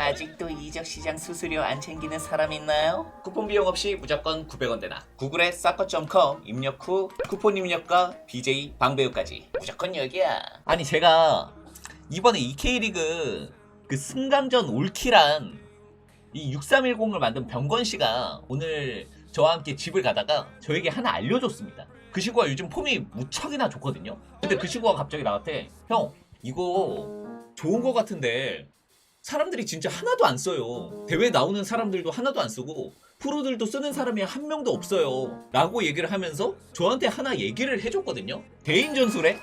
아직도 이적 시장 수수료 안 챙기는 사람 있나요? 쿠폰 비용 없이 무조건 900원 되나. 구글에 사커.com 입력 후 쿠폰 입력과 BJ 방배우까지 무조건 여기야. 아니 제가 이번에 이 K리그 그 승강전 올킬한 이 6310을 만든 병건 씨가 오늘 저와 함께 집을 가다가 저에게 하나 알려줬습니다. 그 친구가 요즘 폼이 무척이나 좋거든요. 근데 그 친구가 갑자기 나한테 형 이거 좋은 거 같은데 사람들이 진짜 하나도 안 써요. 대회 나오는 사람들도 하나도 안 쓰고 프로들도 쓰는 사람이 한 명도 없어요. 라고 얘기를 하면서 저한테 하나 얘기를 해줬거든요. 개인 전술에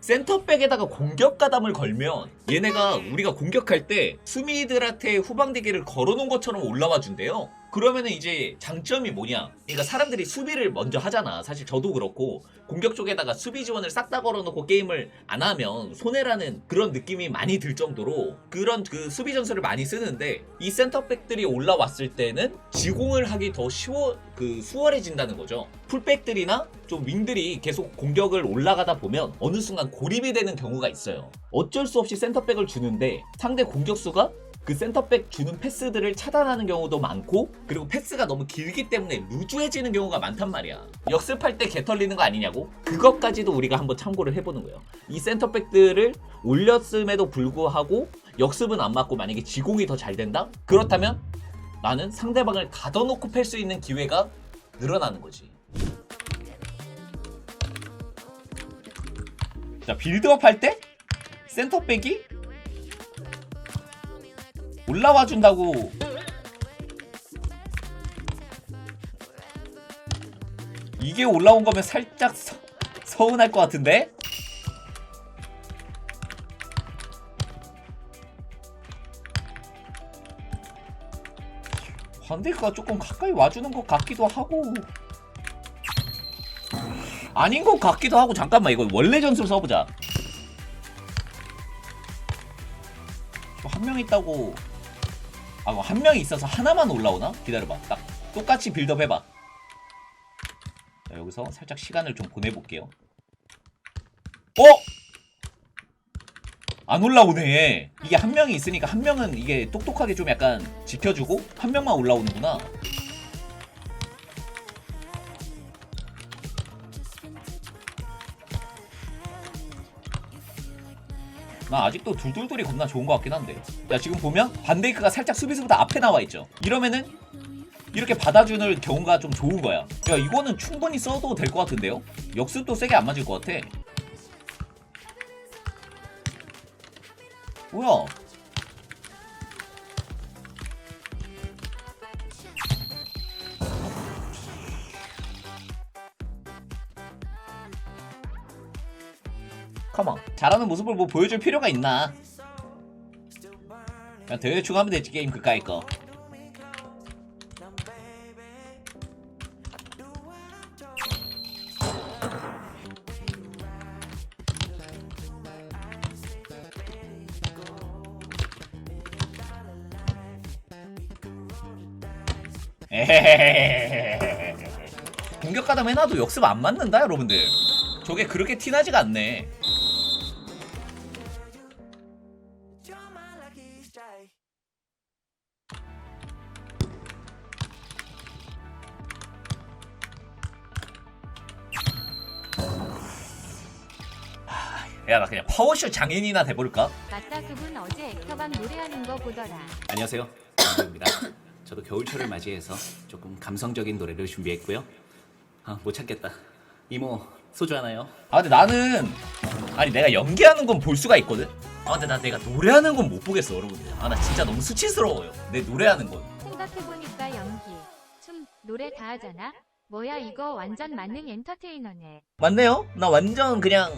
센터백에다가 공격 가담을 걸면 얘네가 우리가 공격할 때 수미들한테 후방대기를 걸어놓은 것처럼 올라와 준대요. 그러면은 이제 장점이 뭐냐? 그러니까 사람들이 수비를 먼저 하잖아. 사실 저도 그렇고 공격 쪽에다가 수비 지원을 싹 다 걸어놓고 게임을 안 하면 손해라는 그런 느낌이 많이 들 정도로 그런 그 수비 전술을 많이 쓰는데 이 센터백들이 올라왔을 때는 지공을 하기 더 쉬워 그 수월해진다는 거죠. 풀백들이나 좀 윙들이 계속 공격을 올라가다 보면 어느 순간 고립이 되는 경우가 있어요. 어쩔 수 없이 센터백을 주는데 상대 공격수가 그 센터백 주는 패스들을 차단하는 경우도 많고 그리고 패스가 너무 길기 때문에 루즈해지는 경우가 많단 말이야. 역습할 때 개털리는 거 아니냐고? 그것까지도 우리가 한번 참고를 해보는 거예요. 이 센터백들을 올렸음에도 불구하고 역습은 안 맞고 만약에 지공이 더 잘 된다? 그렇다면 나는 상대방을 가둬놓고 팰 수 있는 기회가 늘어나는 거지. 자 빌드업 할 때 센터백이 올라와 준다고. 이게 올라온 거면 살짝 서, 서운할 것 같은데? 반대가 조금 가까이 와주는 것 같기도 하고. 아닌 것 같기도 하고. 잠깐만 이거 원래 전술 써보자. 한 명 있다고 아, 한 명이 있어서 하나만 올라오나? 기다려봐. 딱 똑같이 빌드업 해봐. 자, 여기서 살짝 시간을 좀 보내볼게요. 어? 안 올라오네. 이게 한 명이 있으니까 한 명은 이게 똑똑하게 좀 약간 지켜주고 한 명만 올라오는구나. 나 아직도 둘둘둘이 겁나 좋은 것 같긴 한데. 야 지금 보면 반데이크가 살짝 수비수보다 앞에 나와 있죠. 이러면은 이렇게 받아주는 경우가 좀 좋은 거야. 야 이거는 충분히 써도 될 것 같은데요? 역습도 세게 안 맞을 것 같아. 뭐야? 컴온 잘하는 모습을 뭐 보여줄 필요가 있나 그냥 대충 하면 되지 게임 그까이 거 에헤헤헤헤헤. 공격 가담 해놔도 역습 안 맞는다 여러분들 저게 그렇게 티나지가 않네 야 나 그냥 파워쇼 장인이나 돼볼까? 맞다 그분 어제 액터밤 노래하는 거 보더라. 안녕하세요. 강도입니다. 저도 겨울철을 맞이해서 조금 감성적인 노래를 준비했고요. 아, 못 참겠다. 이모, 소주 하나요? 아 근데 나는 아니 내가 연기하는 건 볼 수가 있거든. 아 근데 나 내가 노래하는 건 못 보겠어 여러분들. 아 나 진짜 너무 수치스러워요. 내 노래하는 건. 생각해보니까 연기, 춤, 노래 다 하잖아. 뭐야 이거 완전 만능 엔터테이너네. 맞네요. 나 완전 그냥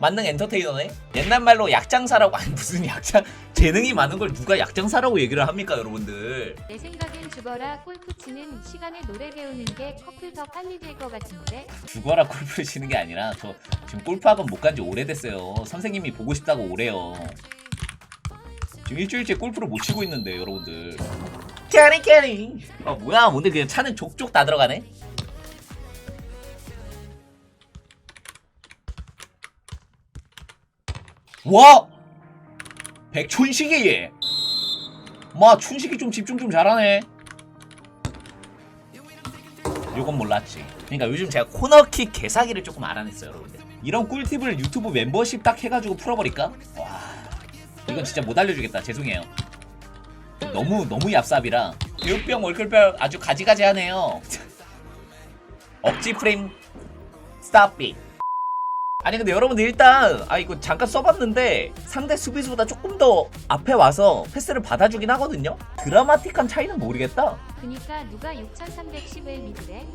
만능 엔터테이너네. 옛날 말로 약장사라고 아니 무슨 약장 재능이 많은 걸 누가 약장사라고 얘기를 합니까 여러분들. 내 생각엔 죽어라 골프 치는 시간에 노래 배우는 게 커플 더 빨리 될 것 같은데. 죽어라 골프를 치는 게 아니라 저 지금 골프 학원 못 간 지 오래됐어요. 선생님이 보고 싶다고 오래요. 지금 일주일째 골프를 못 치고 있는데 여러분들. 캐리 캐리. 아 뭐야 오늘 그냥 차는 족족 다 들어가네. 와! 백촌식이. 얘. 마 춘식이 좀 집중 좀 잘하네. 요건 몰랐지. 그러니까 요즘 제가 코너킥 개사기를 조금 알아냈어요 여러분들. 이런 꿀팁을 유튜브 멤버십 딱 해가지고 풀어버릴까? 와. 이건 진짜 못 알려주겠다. 죄송해요. 너무 너무 얍삽이라. 교육병 월클병 아주 가지가지하네요. 억지 프레임. 스탑빅 아니 근데 여러분들 일단 아 이거 잠깐 써봤는데 상대 수비수보다 조금 더 앞에 와서 패스를 받아주긴 하거든요 드라마틱한 차이는 모르겠다 그니까 누가 6310을 믿으래?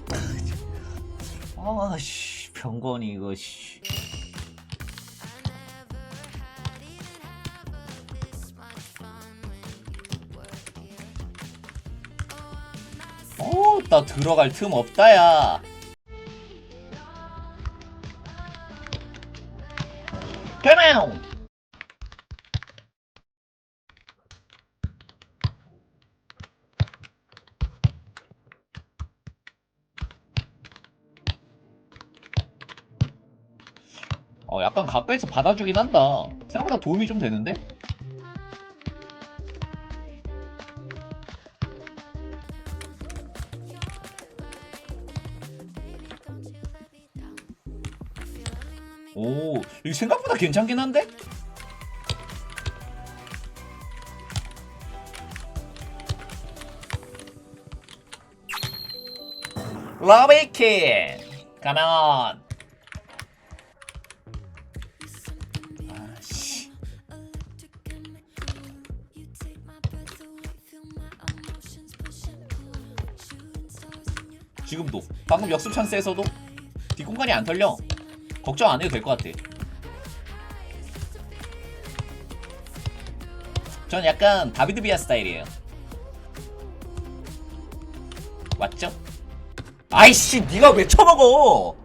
아씨 병건이 이거 씨 어, 나 들어갈 틈 없다, 야. 어, 약간 가까이서 받아주긴 한다. 생각보다 도움이 좀 되는데? 오, 이거 생각보다 괜찮긴 한데? 러비킨! 가만! 지금도. 방금 역습 찬스에서도? 뒷공간이 안 털려. 걱정 안 해도 될 것 같아. 전 약간 다비드 비아 스타일이에요. 맞죠? 아이씨 네가 왜 처먹어?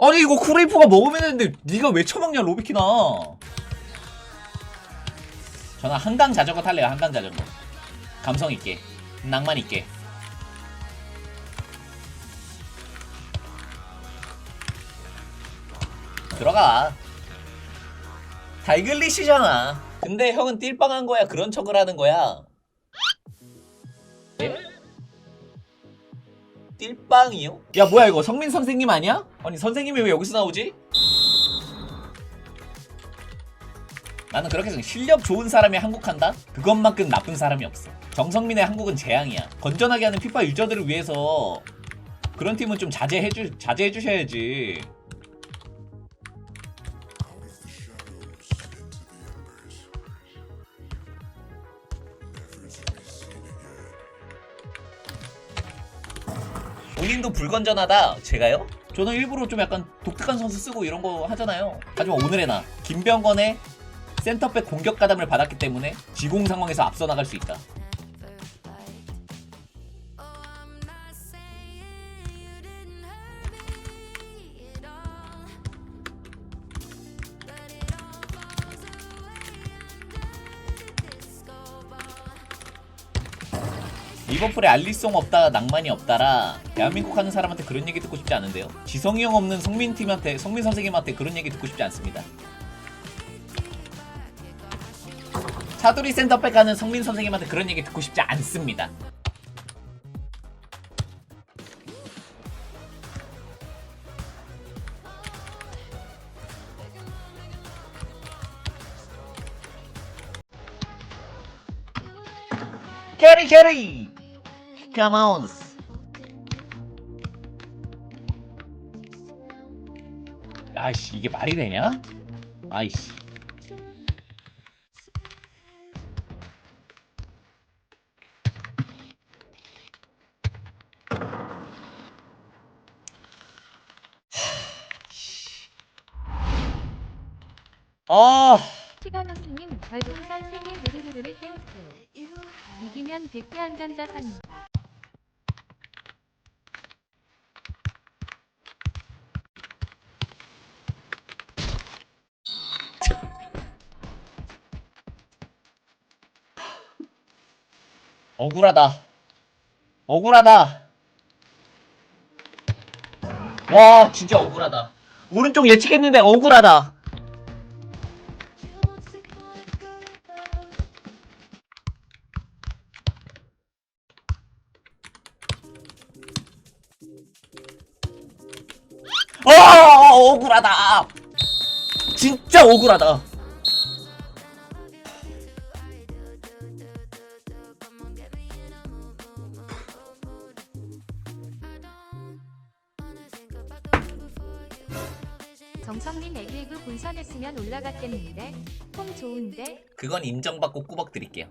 아니 이거 쿠레이프가 먹으면 되는데 네가 왜 처먹냐 로비키나? 저는 한강 자전거 탈래요 한강 자전거. 감성 있게. 낭만 있게 들어가 달글리시잖아 근데 형은 띨빵한 거야 그런 척을 하는 거야 예? 띨빵이요? 야 뭐야 이거 성민 선생님 아니야? 아니 선생님이 왜 여기서 나오지? 나는 그렇게 생각 실력 좋은 사람이 한국한다? 그것만큼 나쁜 사람이 없어 정성민의 한국은 재앙이야 건전하게 하는 피파 유저들을 위해서 그런 팀은 좀 자제해주, 자제해주셔야지 본인도 불건전하다. 제가요? 저는 일부러 좀 약간 독특한 선수 쓰고 이런 거 하잖아요. 하지만 오늘의 나 김병건의 센터백 공격 가담을 받았기 때문에 지공 상황에서 앞서 나갈 수 있다 리버풀에 알리송 없다 낭만이 없다라 대한민국 하는 사람한테 그런 얘기 듣고 싶지 않은데요. 지성이 형 없는 성민 팀한테 성민 선생님한테 그런 얘기 듣고 싶지 않습니다. 차두리 센터백 하는 성민 선생님한테 그런 얘기 듣고 싶지 않습니다. 캐리 캐리 Come on 아이씨 이게 말이 되냐? 아이씨 아 시가노스님 별풍 선 생일 누르르르 땡스. 이기면 100개 한 잔자 삽니 억울하다. 억울하다. 와, 진짜 억울하다. 오른쪽 예측했는데 억울하다. 아, 억울하다. 진짜 억울하다. 정성민 애기구 본선했으면 올라갔겠는데? 폼 좋은데? 그건 인정받고 꾸벅 드릴게요